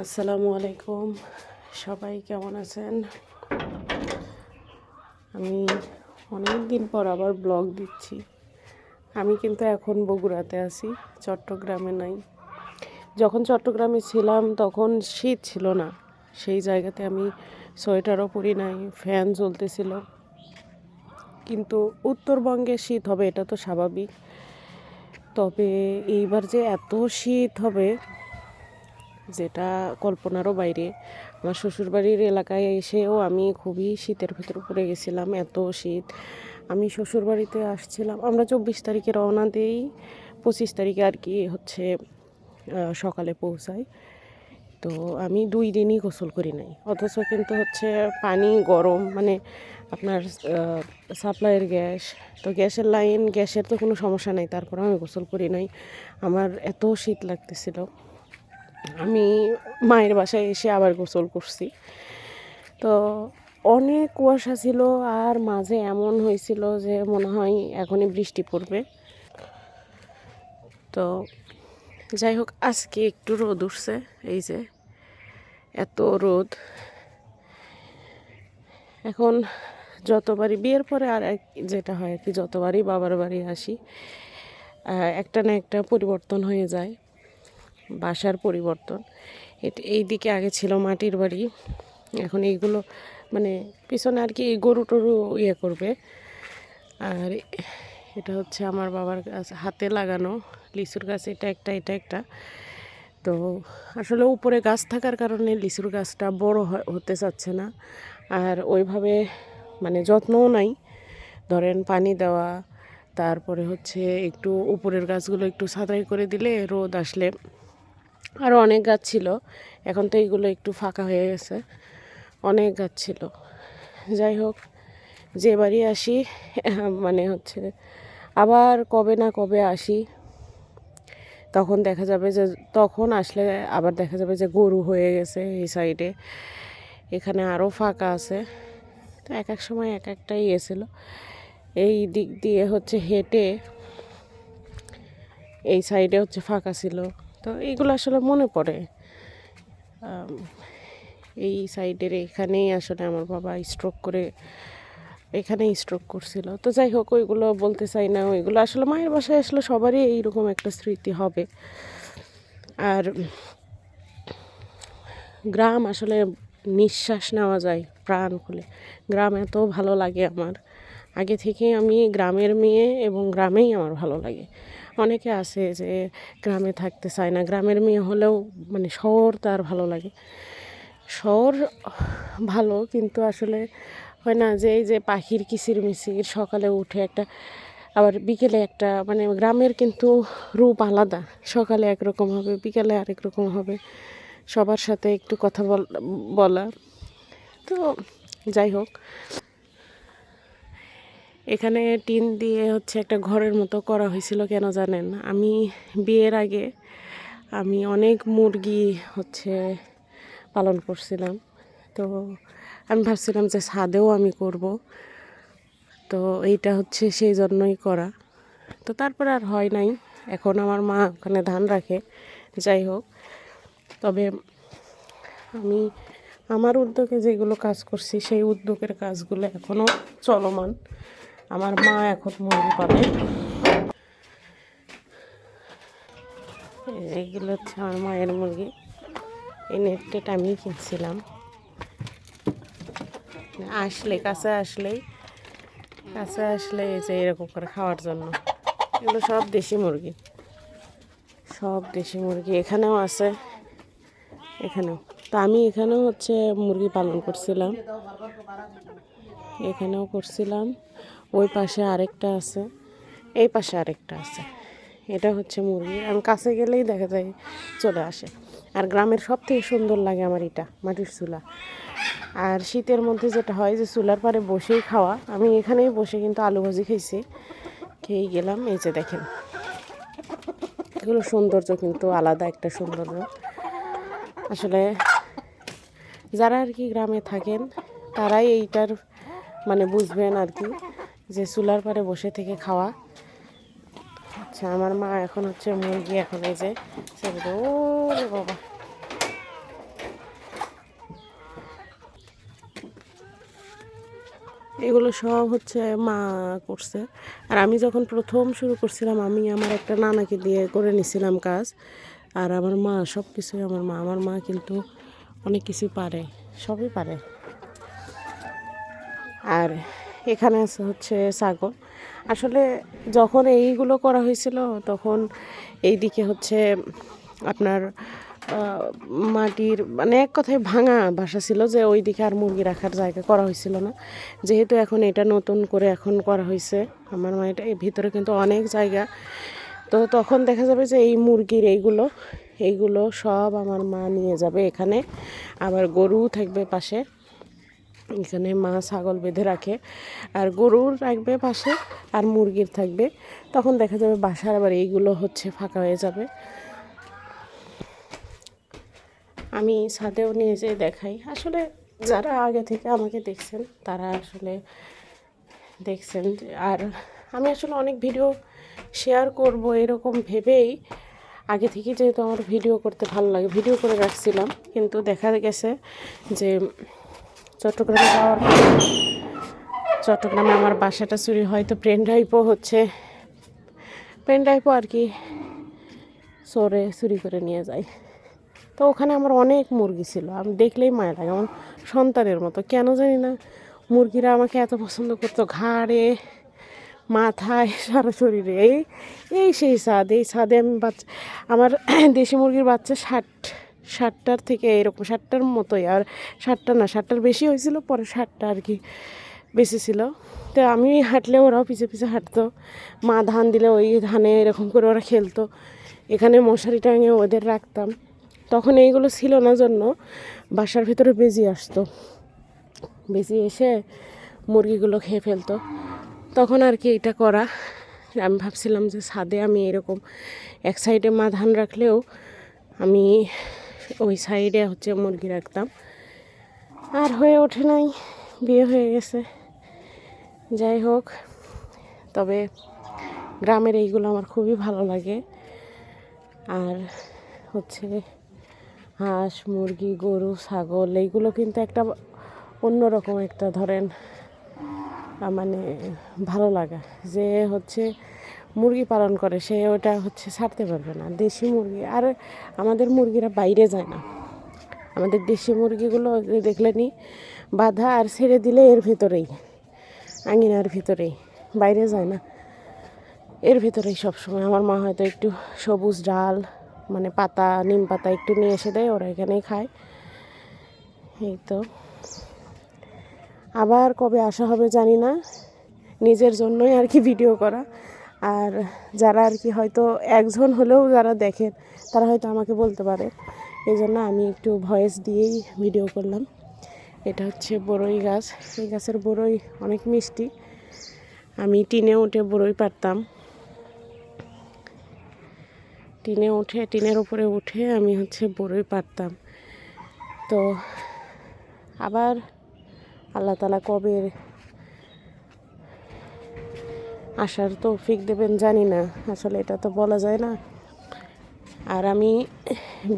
আসসালামু আলাইকুম। সবাই কেমন আছেন? আমি অনেক দিন পর আবার ব্লগ দিচ্ছি। আমি কিন্তু এখন বগুড়াতে আছি, চট্টগ্রামে নাই। যখন চট্টগ্রামে ছিলাম তখন শীত ছিল না। সেই জায়গাতে আমি সোয়েটারও পরি নাই, ফ্যান চলতেছিল কিন্তু উত্তরবঙ্গে শীত হবে এটা তো স্বাভাবিক। তবে এইবার যে এত শীত হবে যেটা কল্পনারও বাইরে। আমার শ্বশুরবাড়ির এলাকায় এসেও আমি খুবই শীতের ভেতর পড়ে গেছিলাম, এত শীত। আমি শ্বশুরবাড়িতে আসছিলাম, আমরা চব্বিশ তারিখে রওনা দিই, পঁচিশ তারিখে আর কি হচ্ছে সকালে পৌঁছাই। তো আমি দুই দিনই গোসল করি নাই, অথচ কিন্তু হচ্ছে পানি গরম মানে আপনার সাপ্লাইয়ের গ্যাস। তো গ্যাসের লাইন, গ্যাসের তো কোনো সমস্যা নাই তারপরে আমি গোসল করি নাই। আমার এত শীত লাগতেছিল। আমি মায়ের বাসায় এসে আবার গোসল করছি। তো অনেক কুয়াশা ছিল আর মাঝে এমন হয়েছিল যে মনে হয় এখনই বৃষ্টি পড়বে। তো যাই হোক, আজকে একটু রোদ উঠছে, এই যে এত রোদ। এখন যতবারই, বিয়ের পরে আর এক, যেটা হয় আর কি, যতবারই বাবার বাড়ি আসি একটা না একটা পরিবর্তন হয়ে যায়। বাসার পরিবর্তন। এই দিকে আগে ছিল মাটির বাড়ি। এখন এইগুলো মানে পিছনে আর কি গরু টরু ইয়ে করবে। আর এটা হচ্ছে আমার বাবার হাতে লাগানো, লিচুর গাছ, এটা একটা এটা একটা। তো আসলে উপরে গাছ থাকার কারণে লিচুর গাছটা বড় হতে চাচ্ছে না। আর ওইভাবে মানে যত্নও নাই। ধরেন পানি দেওয়া, তারপরে হচ্ছে একটু উপরের গাছগুলো একটু ছাঁটাই করে দিলে রোদ আসলে আরও অনেক গাছ ছিল। এখন তো এইগুলো একটু ফাঁকা হয়ে গেছে। অনেক গাছ ছিল। যাই হোক, যে বাড়ি আসি মানে হচ্ছে আবার কবে না কবে আসি, তখন দেখা যাবে যে, তখন আসলে আবার দেখা যাবে যে গরু হয়ে গেছে এই সাইডে এখানে আরও ফাঁকা আছে। তো এক এক সময় এক একটা ইয়ে এই দিক দিয়ে হচ্ছে হেঁটে এই সাইডে হচ্ছে ফাঁকা ছিল। তো এইগুলো আসলে মনে পড়ে। এই সাইডের এখানেই আসলে আমার বাবা স্ট্রোক করে এখানেই স্ট্রোক করছিল। তো যাই হোক, ওইগুলো বলতে চাই না, ওইগুলো আসলে মায়ের বাসায় আসলে সবারই এইরকম একটা স্মৃতি হবে। আর গ্রাম আসলে নিঃশ্বাস নেওয়া যায় প্রাণ খুলে। গ্রাম এত ভালো লাগে আমার। আগে থেকে আমি গ্রামের মেয়ে এবং গ্রামেই আমার ভালো লাগে। অনেকে আছে যে গ্রামে থাকতে চায় না, গ্রামের মেয়ে হলেও মানে শহর তার ভালো লাগে। শহর ভালো কিন্তু আসলে হয় না যে এই যে পাখির কিচির মিচির, সকালে উঠে একটা আবার বিকেলে একটা মানে গ্রামের কিন্তু রূপ আলাদা, সকালে একরকম হবে, বিকেলে আরেক রকম হবে, সবার সাথে একটু কথা বলা তো যাই হোক এখানে টিন দিয়ে হচ্ছে একটা ঘরের মতো করা হয়েছিল, কেন জানেন? আমি বিয়ের আগে আমি অনেক মুরগি হচ্ছে পালন করছিলাম। তো আমি ভাবছিলাম যে ছাদেও আমি করব। তো এইটা হচ্ছে সেই জন্যই করা। তো তারপর আর হয় নাই। এখন আমার মা ওখানে ধান রাখে, যাই হোক। তবে আমি, আমার উদ্যোগে যেগুলো কাজ করছি, সেই উদ্যোগের কাজগুলো এখনও চলমান। আমার মা এখন মুরগি পালে। এই এইগুলো হচ্ছে আমার মায়ের মুরগি। এই নেট টেট আমি কিনছিলাম। আসলে, কাছে আসলেই, কাছে আসলে এই যে এরকম করে খাওয়ার জন্য। এগুলো সব দেশি মুরগি। সব দেশি মুরগি। এখানেও আছে। এখানেও। তো আমি এখানেও হচ্ছে মুরগি পালন করছিলাম। এখানেও করছিলাম। ওই পাশে আরেকটা আছে। এই পাশে আরেকটা আছে। এটা হচ্ছে মুরগি। আমি কাছে গেলেই দেখা যায় চলে আসে। আর গ্রামের সব থেকে সুন্দর লাগে আমার এটা, মাটির চুলা। আর শীতের মধ্যে যেটা হয় যে, চুলার পারে বসেই খাওয়া। আমি এখানেই বসে কিন্তু আলু ভাজি খেয়েছি খেয়েই গেলাম। এই যে দেখেন। এগুলো সৌন্দর্য কিন্তু আলাদা একটা সৌন্দর্য। আসলে যারা আর কি গ্রামে থাকেন, তারাই এইটার মানে বুঝবেন আর কি। যে চুলার পারে বসে থেকে খাওয়া। আচ্ছা আমার মা এখন হচ্ছে মুরগি এখন এই যে বাবা। এগুলো সব হচ্ছে মা করছে। আর আমি যখন প্রথম শুরু করছিলাম, আমি আমার একটা নানাকে দিয়ে করে নিছিলাম কাজ। আর আমার মা সব কিছুই আমার মা। আমার মা কিন্তু অনেক কিছু পারে, সবই পারে। আর এখানে হচ্ছে ছাগল আসলে যখন এইগুলো করা হয়েছিল, তখন এইদিকে হচ্ছে আপনার মাটির মানে এক কথায় ভাঙা বাসা ছিল যে ওই দিকে আর মুরগি রাখার জায়গা করা হয়েছিল না। যেহেতু এখন এটা নতুন করে এখন করা হয়েছে, আমার মা এটা এর ভিতরে কিন্তু অনেক জায়গা। তো তখন দেখা যাবে যে এই মুরগির এইগুলো এইগুলো সব আমার মা নিয়ে যাবে এখানে। আবার গরু থাকবে পাশে। এখানে মা ছাগল বেঁধে রাখে। আর গরুর রাখবে পাশে আর মুরগির থাকবে। তখন দেখা যাবে বাসার আবার এইগুলো হচ্ছে ফাঁকা হয়ে যাবে। আমি ছাদেও নিয়ে যেয়ে দেখাই। আসলে যারা আগে থেকে আমাকে দেখছেন, তারা আসলে দেখছেন আর আমি আসলে অনেক ভিডিও শেয়ার করব এরকম ভেবেই। আগে থেকে যেহেতু আমার ভিডিও করতে ভালো লাগে, ভিডিও করে রাখছিলাম। কিন্তু দেখা গেছে যে চট্টগ্রামে যাওয়ার চট্টগ্রামে আমার বাসাটা চুরি হয়, তো পেন ড্রাইভও হচ্ছে। পেন ড্রাইভও আর কি চোরে চুরি করে নিয়ে যায়। তো ওখানে আমার অনেক মুরগি ছিল, আমি দেখলেই মায়া লাগে, আমার সন্তানের মতো। কেন জানি না, মুরগিরা আমাকে এত পছন্দ করতো, ঘাড়ে, মাথায়, সারা শরীরে। এই এই সেই স্বাদ এই স্বাদে আমি বাচ্চা, আমার দেশি মুরগির বাচ্চা ষাট। ষাটটার থেকে এরকম ষাটটার মতোই। আর ষাটটা না ষাটটার বেশি হয়েছিল, পরে ষাটটা আর কি বেশি ছিল। তো আমি হাঁটলে ওরাও পিছে পিছে হাঁটতো। মা ধান দিলে ওই ধানে এরকম করে ওরা খেলতো। এখানে মশারি টাঙে ওদের রাখতাম। তখন এইগুলো ছিল না জন্য বাসার ভিতরে বেজি আসতো। বেজি এসে মুরগিগুলো খেয়ে ফেলতো। তখন আর কি এটা করা। আমি ভাবছিলাম যে ছাদে আমি এরকম এক সাইডে মা ধান রাখলেও আমি ওই সাইডে হচ্ছে মুরগি রাখতাম। আর হয়ে ওঠে নাই, বিয়ে হয়ে গেছে। যাই হোক, তবে গ্রামের এইগুলো আমার খুবই ভালো লাগে। আর হচ্ছে হাঁস, মুরগি, গরু, ছাগল, এইগুলো কিন্তু একটা অন্যরকম একটা ধরেন মানে ভালো লাগা। যে হচ্ছে মুরগি পালন করে, সে ওটা হচ্ছে ছাড়তে পারবে না। দেশি মুরগি, আর আমাদের মুরগিরা বাইরে যায় না। আমাদের দেশি মুরগিগুলো দেখলে দেখলেনি বাধা আর ছেড়ে দিলে এর ভেতরেই, আঙিনার ভিতরেই, বাইরে যায় না। এর ভিতরেই সবসময়। আমার মা হয়তো একটু সবুজ ডাল মানে পাতা, নিম পাতা একটু নিয়ে এসে দেয়, ওরা এখানেই খায়। এই তো। আবার কবে আসা হবে জানি না। নিজের জন্যই আর কি ভিডিও করা। আর যারা আর কি হয়তো একজন হলেও যারা দেখেন, তারা হয়তো আমাকে বলতে পারে। এই জন্য আমি একটু ভয়েস দিয়েই ভিডিও করলাম। এটা হচ্ছে বড়ই গাছ। এই গাছের বড়ই অনেক মিষ্টি। আমি টিনে উঠে বড়ই পারতাম। টিনে উঠে, টিনের উপরে উঠে আমি হচ্ছে বড়ই পারতাম। তো আবার আল্লাহ তালা কবে আসার তৌফিক দেবেন, জানি না। আসলে এটা তো বলা যায় না। আর আমি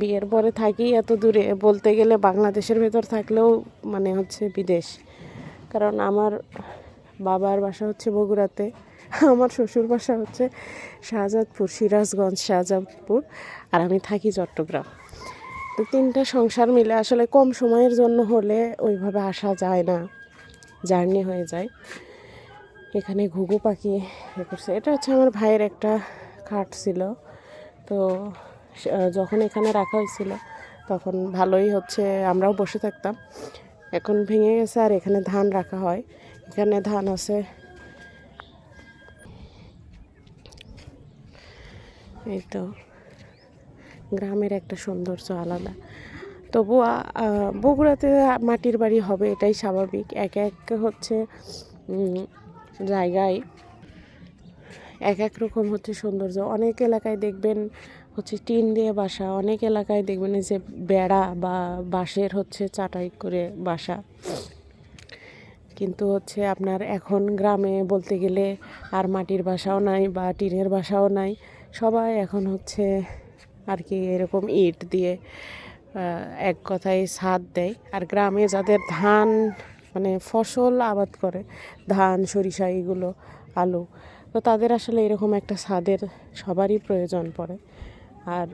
বিয়ের পরে থাকি এত দূরে, বলতে গেলে বাংলাদেশের ভেতর থাকলেও মানে হচ্ছে বিদেশ। কারণ আমার বাবার বাসা হচ্ছে বগুড়াতে, আমার শ্বশুর বাসা হচ্ছে শাহজাদপুর, সিরাজগঞ্জ, শাহজাদপুর, আর আমি থাকি চট্টগ্রাম। তো তিনটা সংসার মিলে আসলে কম সময়ের জন্য হলে ওইভাবে আসা যায় না, জার্নি হয়ে যায়। এখানে ঘুঘু পাখি এ করছে। এটা হচ্ছে আমার ভাইয়ের একটা খাট ছিল। তো যখন এখানে রাখা হয়েছিল, তখন ভালোই হচ্ছে, আমরাও বসে থাকতাম। এখন ভেঙে গেছে আর এখানে ধান রাখা হয়। এখানে ধান আছে। এই তো গ্রামের একটা সৌন্দর্য আলাদা। তবু বগুড়াতে মাটির বাড়ি হবে, এটাই স্বাভাবিক। এক এক হচ্ছে জায়গায় এক এক রকম হচ্ছে সৌন্দর্য। অনেক এলাকায় দেখবেন হচ্ছে টিন দিয়ে বাসা, অনেক এলাকায় দেখবেন যে বেড়া বা বাঁশের হচ্ছে চাটাই করে বাসা। কিন্তু হচ্ছে আপনার এখন গ্রামে বলতে গেলে আর মাটির বাসাও নাই বা টিনের বাসাও নাই। সবাই এখন হচ্ছে আর কি এরকম ইট দিয়ে এক কথায় ছাদ দেয়। আর গ্রামে যাদের ধান মানে ফসল আবাদ করে, ধান, সরিষা, এগুলো, আলু। তো তাদের আসলে এরকম একটা ছাদের সবারই প্রয়োজন পড়ে। আর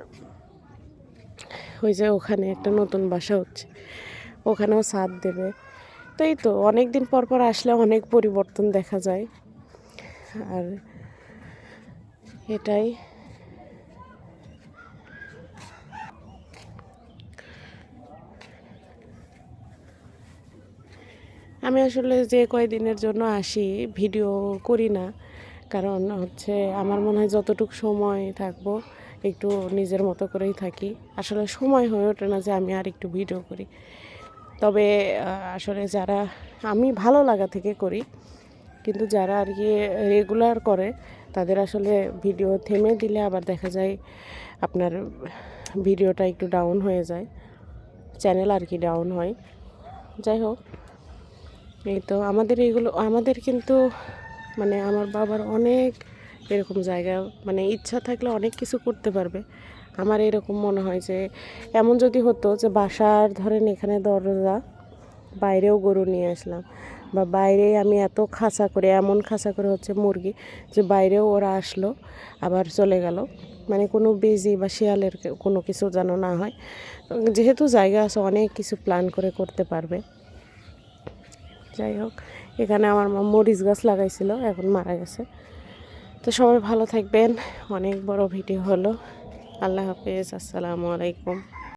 ওই যে ওখানে একটা নতুন বাসা হচ্ছে, ওখানেও ছাদ দেবে। তো এই তো অনেক দিন পর পর আসলে অনেক পরিবর্তন দেখা যায়। আর এটাই। আমি আসলে যে কয়দিনের জন্য আসি, ভিডিও করি না। কারণ হচ্ছে আমার মনে হয় যতটুকু সময় থাকব, একটু নিজের মতো করেই থাকি। আসলে সময় হয়ে ওঠে না যে আমি আর একটু ভিডিও করি। তবে আসলে যারা আমি ভালো লাগা থেকে করি, কিন্তু যারা আর কি রেগুলার করে, তাদের আসলে ভিডিও থেমে দিলে আবার দেখা যায় আপনার ভিডিওটা একটু ডাউন হয়ে যায়। চ্যানেল আর কি ডাউন হয়। যাই হোক। এই তো আমাদের এইগুলো, আমাদের কিন্তু মানে আমার বাবার অনেক এরকম জায়গা মানে ইচ্ছা থাকলে অনেক কিছু করতে পারবে। আমার এরকম মনে হয় যে, এমন যদি হতো যে বাসার ধরেন এখানে দরজা, বাইরেও গরু নিয়ে আসলাম বা বাইরে আমি এত খাঁচা করে, এমন খাঁচা করে হচ্ছে মুরগি যে বাইরেও ওরা আসলো, আবার চলে গেল। মানে কোনো বেজি বা শিয়ালের কোনো কিছু যেন না হয়। যেহেতু জায়গা আছে, অনেক কিছু প্ল্যান করে করতে পারবে। যাই হোক, এখানে আমার মা মরিচ গাছ লাগাইছিল, এখন মারা গেছে। তো সবাই ভালো থাকবেন, অনেক বড় ভিডিও হলো। আল্লাহ হাফেজ, আসসালামু আলাইকুম।